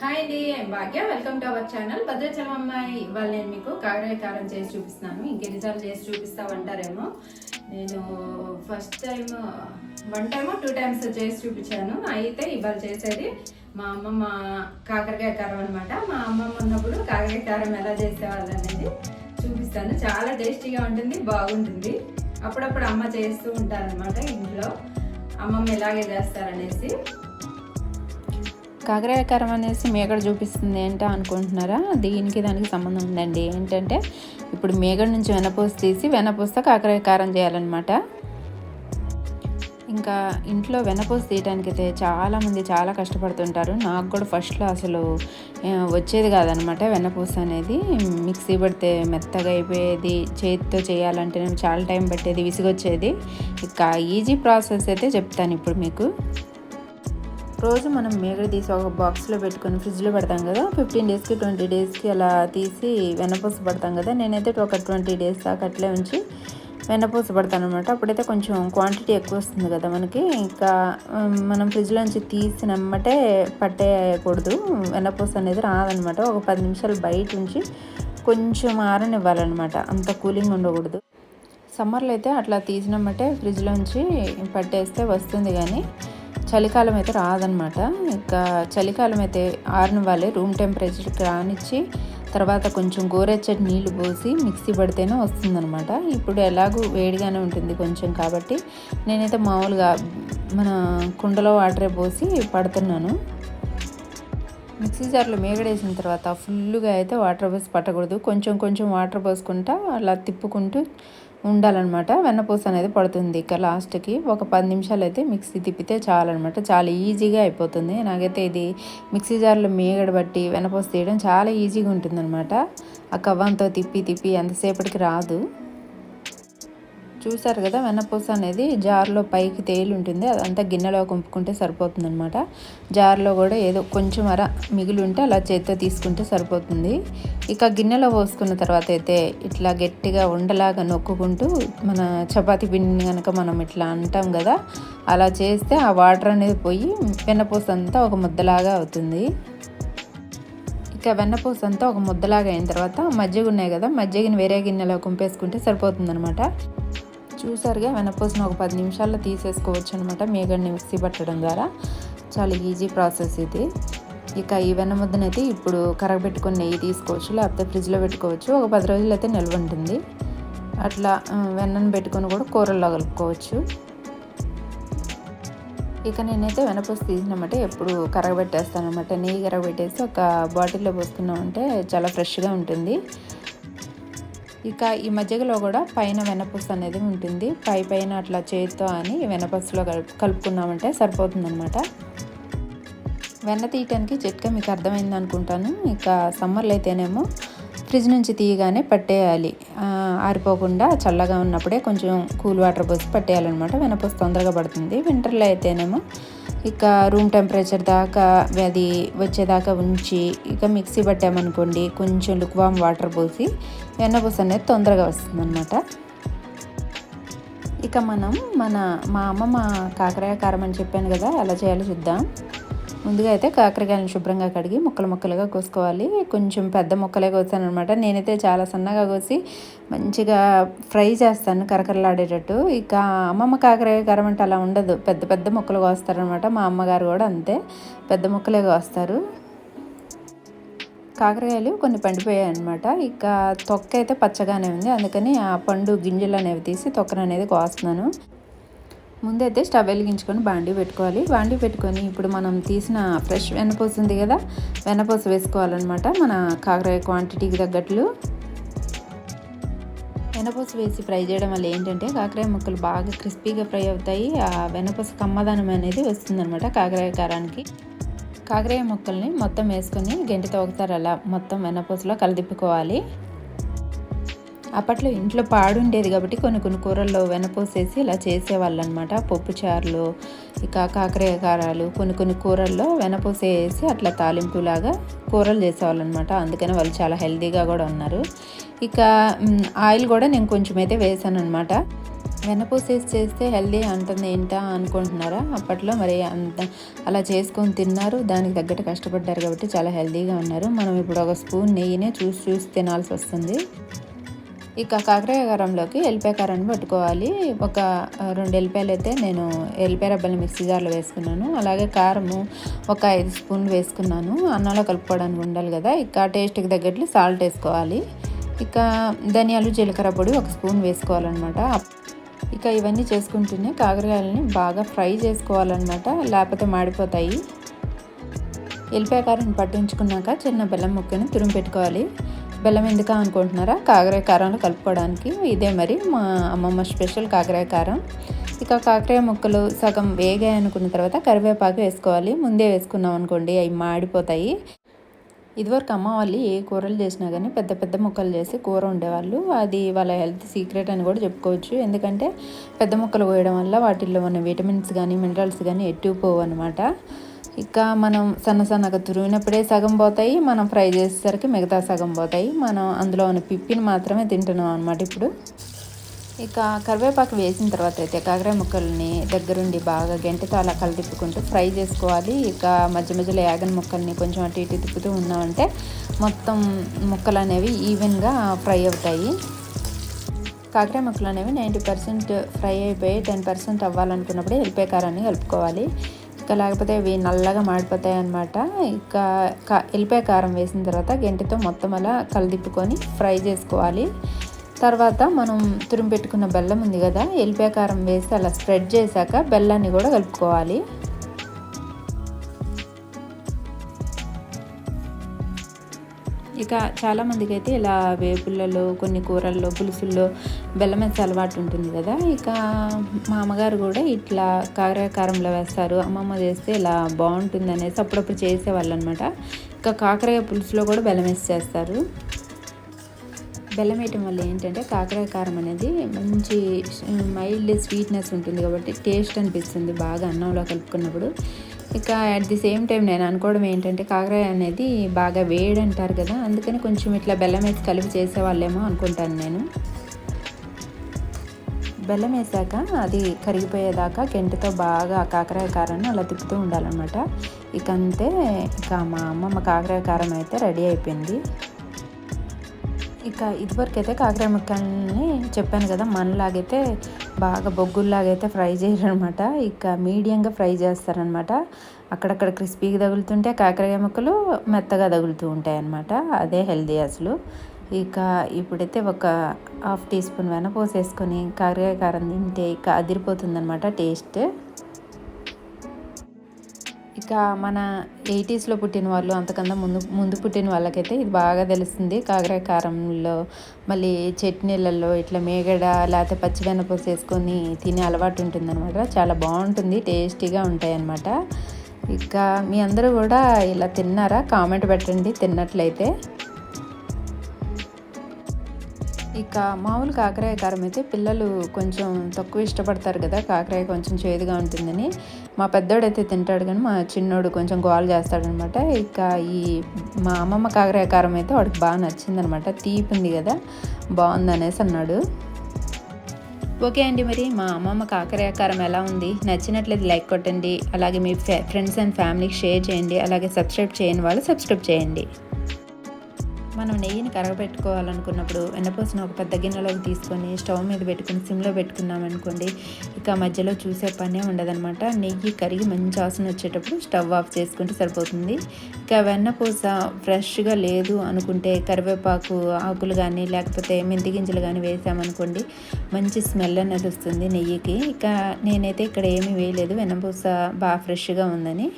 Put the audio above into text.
Hi అండి Bhagya welcome to our channel Bhadrachalam అమ్మాయి ఇవాళ నేను మీకు కాకరకాయ కారం చేసి చూపిస్తున్నాను. ఇంకెన్నిసార్లు చేసి చూపిస్తామంటారేమో. నేను first time one time two times చేసి చూపించాను. అయితే ఇవాళ చేసేది మా అమ్మమ్మ కాకరకాయ కారం అనమాట మా అమ్మమ్మ ఉన్నప్పుడు కాకరకాయ కారం ఎలా చేసేవాళ్ళు అనేది చూపిస్తాను. చాలా టేస్టీగా ఉంటుంది బాగుంటుంది. అప్పుడప్పుడు అమ్మ చేస్తూ ఉంటారనమాట ఇంట్లో. అమ్మమ్మ ఎలాగే చేస్తారనేసి కాకరకాయ కారం అనేసి మేకడ చూపిస్తుంది ఏంటో అనుకుంటున్నారా? దీనికి దానికి సంబంధం ఉందండి. ఏంటంటే ఇప్పుడు మేకడ నుంచి వెనపూస తీసి వెనపూసతో కాకరకారం కారం చేయాలన్నమాట. ఇంకా ఇంట్లో వెనపూస తీయడానికి అయితే చాలామంది చాలా కష్టపడుతుంటారు. నాకు కూడా ఫస్ట్లో అసలు వచ్చేది కాదనమాట వెన్నపూస అనేది. మిక్సీ పడితే మెత్తగా అయిపోయేది చేతితో చేయాలంటే చాలా టైం పట్టేది విసిగొచ్చేది. ఇక ఈజీ ప్రాసెస్ అయితే చెప్తాను ఇప్పుడు మీకు. రోజు మనం మేగడ తీసి ఒక బాక్స్లో పెట్టుకొని ఫ్రిడ్జ్లో పెడతాం కదా ఫిఫ్టీన్ డేస్కి ట్వంటీ డేస్కి అలా తీసి వెనపూస పడతాం కదా నేనైతే ఒక ట్వంటీ డేస్ దాకా అట్లే ఉంచి వెన్నపూస పడతాను అనమాట అప్పుడైతే కొంచెం క్వాంటిటీ ఎక్కువ వస్తుంది కదా మనకి. ఇంకా మనం ఫ్రిడ్జ్లోంచి తీసినమ్మటే పట్టేయకూడదు. వెన్నపూస అనేది రాదనమాట ఒక పది నిమిషాలు బయట ఉంచి కొంచెం ఆరనివ్వాలన్నమాట. అంత కూలింగ్ ఉండకూడదు. సమ్మర్లో అయితే అట్లా తీసినమ్మటే ఫ్రిడ్జ్లోంచి పట్టేస్తే వస్తుంది కానీ చలికాలం అయితే రాదనమాట ఇంకా చలికాలం అయితే ఆరినవ్వాలి. రూమ్ టెంపరేచర్కి రానిచ్చి తర్వాత కొంచెం గోరెచ్చటి నీళ్ళు పోసి మిక్సీ పడితేనే వస్తుందనమాట ఇప్పుడు ఎలాగూ వేడిగానే ఉంటుంది కొంచెం కాబట్టి నేనైతే మామూలుగా మన కుండలో వాటరే పోసి పడుతున్నాను. మిక్సీ జార్లో మేగడేసిన తర్వాత ఫుల్గా అయితే వాటర్ పోసి పట్టకూడదు. కొంచెం కొంచెం వాటర్ పోసుకుంటా అలా తిప్పుకుంటూ ఉండాలన్నమాట. వెన్నపూస అనేది పడుతుంది ఇక లాస్ట్కి. ఒక పది నిమిషాలు అయితే మిక్సీ తిప్పితే చాలన్నమాట. చాలా ఈజీగా అయిపోతుంది. నాకైతే ఇది మిక్సీ జార్లో మేగడ బట్టి వెన్నపూస తీయడం చాలా ఈజీగా ఉంటుందన్నమాట. ఆ కవ్వంతో తిప్పి తిప్పి ఎంతసేపటికి రాదు. చూసారు కదా వెన్నపూస అనేది జార్లో పైకి తేలి ఉంటుంది. అదంతా గిన్నెలో కుంపుకుంటే సరిపోతుందనమాట జార్లో కూడా ఏదో కొంచెం అర మిగిలి ఉంటే అలా చేత్తో తీసుకుంటే సరిపోతుంది. ఇక గిన్నెలో పోసుకున్న తర్వాత అయితే ఇట్లా గట్టిగా ఉండలాగా నొక్కుకుంటూ మన చపాతి పిండిని కనుక మనం ఇట్లా అంటాం కదా అలా చేస్తే ఆ వాటర్ అనేది పోయి వెన్నపూస అంతా ఒక ముద్దలాగా అవుతుంది. ఇక వెన్నపూస అంతా ఒక ముద్దలాగా అయిన తర్వాత మజ్జిగ ఉన్నాయి కదా మజ్జిగని వేరే గిన్నెలో కుంపేసుకుంటే సరిపోతుందనమాట చూసారుగా వెన్నపూసను ఒక పది నిమిషాల్లో తీసేసుకోవచ్చు అనమాట మేగడ్ని మిక్సీ పట్టడం ద్వారా. చాలా ఈజీ ప్రాసెస్ ఇది. ఇక ఈ వెన్న ముద్దనైతే ఇప్పుడు కరగబెట్టుకొని నెయ్యి తీసుకోవచ్చు లేకపోతే ఫ్రిడ్జ్లో పెట్టుకోవచ్చు. ఒక పది రోజులు అయితే నిల్వ ఉంటుంది. అట్లా వెన్నను పెట్టుకొని కూడా కూరల్లో కలుపుకోవచ్చు. ఇక నేనైతే వెనపూస తీసినమాట ఎప్పుడు కరగబెట్టేస్తాను అనమాట నెయ్యి కరగబెట్టేసి ఒక బాటిల్లో పోసుకున్నామంటే చాలా ఫ్రెష్గా ఉంటుంది. ఇక ఈ మజ్జిగలో కూడా పైన వెనపూస అనేది ఉంటుంది. పై పైన అట్లా చేతితో అని వెనపూసలో కలుపు కలుపుకున్నామంటే సరిపోతుందన్నమాట. వెన్న తీయటానికి చిట్కా మీకు అర్థమైంది అనుకుంటాను ఇక సమ్మర్లో అయితేనేమో ఫ్రిడ్జ్ నుంచి తీయగానే పట్టేయాలి. ఆరిపోకుండా చల్లగా ఉన్నప్పుడే కొంచెం కూల్ వాటర్ పోసి పట్టేయాలన్నమాట. వెనపూస తొందరగా పడుతుంది. వింటర్లో అయితేనేమో ఇక రూమ్ టెంపరేచర్ దాకా అది వచ్చేదాకా ఉంచి ఇక మిక్సీ పట్టామనుకోండి కొంచెం లుక్వామ్ వాటర్ పోసి వెన్నపూస అనేది తొందరగా వస్తుందన్నమాట. ఇక మనం మన మా అమ్మమ్మ కాకరకాయ కారం అని చెప్పాను కదా ఎలా చేయాలో చూద్దాం. ముందుగా అయితే కాకరకాయలను శుభ్రంగా కడిగి ముక్కలు ముక్కలుగా కోసుకోవాలి. కొంచెం పెద్ద ముక్కలే కోసాను అనమాట నేనైతే చాలా సన్నగా కోసి మంచిగా ఫ్రై చేస్తాను కరకరలాడేటట్టు. ఇక అమ్మమ్మ కాకరకాయ కారం అంటే అలా ఉండదు. పెద్ద పెద్ద ముక్కలు కోస్తారనమాట మా అమ్మగారు కూడా అంతే. పెద్ద ముక్కలే కోస్తారు. కాకరకాయలు కొన్ని పండిపోయాయి అనమాట ఇక తొక్క అయితే పచ్చగానే ఉంది. అందుకని ఆ పండు గింజలు అనేవి తీసి తొక్కను అనేది కోస్తున్నాను. ముందైతే స్టవ్ వెలిగించుకొని బాండీ పెట్టుకోవాలి. బాండీ పెట్టుకొని ఇప్పుడు మనం తీసిన ఫ్రెష్ వెనపూస ఉంది కదా వెనపూస వేసుకోవాలన్నమాట మన కాకరకాయ క్వాంటిటీకి తగ్గట్లు. వెనపూస వేసి ఫ్రై చేయడం వల్ల ఏంటంటే కాకరకాయ ముక్కలు బాగా క్రిస్పీగా ఫ్రై అవుతాయి. ఆ వెనపూస కమ్మదనం అనేది వస్తుందన్నమాట కాకరకాయ కారానికి. కాకరయ్య ముక్కల్ని మొత్తం వేసుకొని గంటితో ఒకసారి అలా మొత్తం వెనపూసలో కలదిప్పుకోవాలి. అప్పట్లో ఇంట్లో పాడుండేది కాబట్టి కొన్ని కొన్ని కూరల్లో వెనపోసేసి ఇలా చేసేవాళ్ళు అనమాట పప్పు చారులు ఇక కాకరకాయ కారాలు కొన్ని కొన్ని కూరల్లో వెనపోసేసి అట్లా తాలింపులాగా కూరలు చేసేవాళ్ళు అనమాట అందుకని వాళ్ళు చాలా హెల్తీగా కూడా ఉన్నారు. ఇక ఆయిల్ కూడా నేను కొంచెం అయితే వేసాను అనమాట వెన్నపూస చేస్తే హెల్దీ అంటుంది ఏంటా అనుకుంటున్నారా? అప్పట్లో మరి అంత అలా చేసుకొని తిన్నారు. దానికి తగ్గట్టు కష్టపడ్డారు కాబట్టి చాలా హెల్దీగా ఉన్నారు. మనం ఇప్పుడు ఒక స్పూన్ నెయ్యినే చూసి చూసి తినాల్సి వస్తుంది. ఇక కాకరకాయ కారంలోకి ఎల్లిపాయ కారాన్ని పట్టుకోవాలి. ఒక రెండు ఎల్లిపాయలు అయితే నేను ఎల్లిపాయ రబ్బలు మిక్సీ జార్లో వేసుకున్నాను. అలాగే కారము ఒక ఐదు స్పూన్లు వేసుకున్నాను. అన్నంలో కలుపుకోవడానికి ఉండాలి కదా. ఇక టేస్ట్కి తగ్గట్లు సాల్ట్ వేసుకోవాలి. ఇక ధనియాలు జీలకర్ర పొడి ఒక స్పూన్ వేసుకోవాలన్నమాట. ఇక ఇవన్నీ చేసుకుంటూనే కాకరకాయలని బాగా ఫ్రై చేసుకోవాలన్నమాట. లేకపోతే మాడిపోతాయి. ఎల్లిపాయ కారం పట్టించుకున్నాక చిన్న బెల్లం ముక్కని తురిమి పెట్టుకోవాలి. బెల్లం ఎందుకు అనుకుంటున్నారా? కాకరాయ కారంలో కలుపుకోవడానికి. ఇదే మరి మా అమ్మమ్మ స్పెషల్ కాకరాయ కారం. ఇక కాకరాయ ముక్కలు సగం వేగాయి అనుకున్న తర్వాత కరివేపాకు వేసుకోవాలి. ముందే వేసుకున్నాం అనుకోండి అవి మాడిపోతాయి. ఇదివరకు అమ్మ వాళ్ళు ఏ కూరలు చేసినా కానీ పెద్ద పెద్ద ముక్కలు చేసి కూర ఉండేవాళ్ళు అది వాళ్ళ హెల్త్ సీక్రెట్ అని కూడా చెప్పుకోవచ్చు. ఎందుకంటే పెద్ద ముక్కలు కోయడం వల్ల వాటిల్లో ఉన్న విటమిన్స్ కానీ మినరల్స్ కానీ ఎట్టుకుపోవు అనమాట ఇక మనం సన్న సన్నగా తురిమినప్పుడే సగం పోతాయి. మనం ఫ్రై చేసేసరికి మిగతా సగం పోతాయి. మనం అందులో ఉన్న పిప్పిని మాత్రమే తింటున్నాం అనమాట ఇప్పుడు. ఇక కరివేపాకు వేసిన తర్వాత అయితే కాకర ముక్కల్ని దగ్గరుండి బాగా గంటతో అలా కలిపుకుంటూ ఫ్రై చేసుకోవాలి. ఇక మధ్య మధ్యలో యాగన్ ముక్కల్ని కొంచెం అటు ఇటు తిప్పుతూ ఉన్నామంటే మొత్తం ముక్కలు అనేవి ఈవెన్గా ఫ్రై అవుతాయి. కాకర ముక్కలు అనేవి నైంటీ పర్సెంట్ ఫ్రై అయిపోయి టెన్ పర్సెంట్ అవ్వాలనుకున్నప్పుడు ఎల్లిపాయ కారాన్ని కలుపుకోవాలి. ఇక లేకపోతే ఇవి నల్లగా మాడిపోతాయి అన్నమాట. ఇక కా ఎల్లిపాయ కారం వేసిన తర్వాత గంటతో మొత్తం అలా కలిదిప్పుకొని ఫ్రై చేసుకోవాలి. తర్వాత మనం తురిమి పెట్టుకున్న బెల్లం ఉంది కదా ఎల్లిపాయ కారం వేసి అలా స్ప్రెడ్ చేశాక బెల్లాన్ని కూడా కలుపుకోవాలి. ఇక చాలామందికి అయితే ఇలా వేపులలో కొన్ని కూరల్లో పులుసుల్లో బెల్లం వేసే అలవాటు ఉంటుంది కదా. ఇక మా అమ్మగారు కూడా ఇట్లా కాకరకారంలో కారంలో వేస్తారు. అమ్మమ్మ చేస్తే ఇలా బాగుంటుంది అనేసి అప్పుడప్పుడు చేసేవాళ్ళు అనమాట ఇక కాకరకాయ పులుసులో కూడా బెల్లం వేసి చేస్తారు. బెల్లం వేయటం వల్ల ఏంటంటే కాకరకాయ కారం అనేది మంచి మైల్డ్ స్వీట్నెస్ ఉంటుంది కాబట్టి టేస్ట్ అనిపిస్తుంది బాగా అన్నంలో కలుపుకున్నప్పుడు. ఇక అట్ ది సేమ్ టైం నేను అనుకోవడం ఏంటంటే కాకరాయ అనేది బాగా వేడి అంటారు కదా అందుకని కొంచెం ఇట్లా బెల్లం వేసి కలిపి చేసేవాళ్ళేమో అనుకుంటాను నేను. బెల్లం వేసాక అది కరిగిపోయేదాకా గెంటతో బాగా ఆ కాకరాయ కారాన్ని అలా తిప్పుతూ ఉండాలన్నమాట. ఇక అంతే ఇక మా అమ్మమ్మ కాకరాయ కారం అయితే రెడీ అయిపోయింది. ఇక ఇదివరకైతే అయితే ముక్కల్ని చెప్పాను కదా మనలాగైతే బాగా బొగ్గుల్లాగైతే ఫ్రై చేయరనమాట. ఇక మీడియంగా ఫ్రై చేస్తారనమాట. అక్కడక్కడ క్రిస్పీగా తగులుతుంటే కాకరకాయ ముక్కలు మెత్తగా తగులుతూ ఉంటాయి అన్నమాట అదే హెల్దీ అసలు. ఇక ఇప్పుడైతే ఒక హాఫ్ టీ స్పూన్ వెనపోసేసుకొని కాకరకాయ కారం తింటే ఇక అదిరిపోతుందనమాట టేస్ట్. ఇక మన ఎయిటీస్లో పుట్టిన వాళ్ళు అంతకన్నా ముందు ముందు పుట్టిన వాళ్ళకైతే ఇది బాగా తెలుస్తుంది. కాకర కారంలో మళ్ళీ చట్నీలలో ఇట్లా మేగడ లేకపోతే పచ్చివెనపూస వేసుకొని తినే అలవాటు ఉంటుందన్నమాట. చాలా బాగుంటుంది టేస్టీగా ఉంటాయన్నమాట. ఇక మీ అందరూ కూడా ఇలా తిన్నారా? కామెంట్ పెట్టండి తిన్నట్లయితే. ఇక మామూలు కాకరాయ కారం అయితే పిల్లలు కొంచెం తక్కువ ఇష్టపడతారు కదా కాకరాయ కొంచెం చేదుగా ఉంటుందని. మా పెద్దోడైతే తింటాడు కానీ మా చిన్నోడు కొంచెం గోల్ చేస్తాడనమాట. ఇక ఈ మా అమ్మమ్మ కాకరాయ కారం అయితే వాడికి బాగా నచ్చిందనమాట. తీపి ఉంది కదా బాగుంది అనేసి అన్నాడు. ఓకే అండి మరి మా అమ్మమ్మ కాకరాయ కారం ఎలా ఉంది? నచ్చినట్లయితే లైక్ కొట్టండి. అలాగే మీ ఫ్రెండ్స్ అండ్ ఫ్యామిలీకి షేర్ చేయండి. అలాగే సబ్స్క్రైబ్ చేయని వాళ్ళు సబ్స్క్రైబ్ చేయండి. మనం నెయ్యిని కరగబెట్టుకోవాలనుకున్నప్పుడు వెన్నపూసను ఒక పెద్ద గిన్నెలోకి తీసుకొని స్టవ్ మీద పెట్టుకుని సిమ్లో పెట్టుకున్నాం అనుకోండి ఇక మధ్యలో చూసే పనే ఉండదనమాట నెయ్యి కరిగి మంచి ఆసన వచ్చేటప్పుడు స్టవ్ ఆఫ్ చేసుకుంటే సరిపోతుంది. ఇక వెన్నపూస ఫ్రెష్గా లేదు అనుకుంటే కరివేపాకు ఆకులు కానీ లేకపోతే మెంతి గింజలు కానీ వేసామనుకోండి మంచి స్మెల్ అనేది వస్తుంది నెయ్యికి. ఇక నేనైతే ఇక్కడ ఏమీ వేయలేదు వెన్నపూస బాగా ఫ్రెష్గా ఉందని.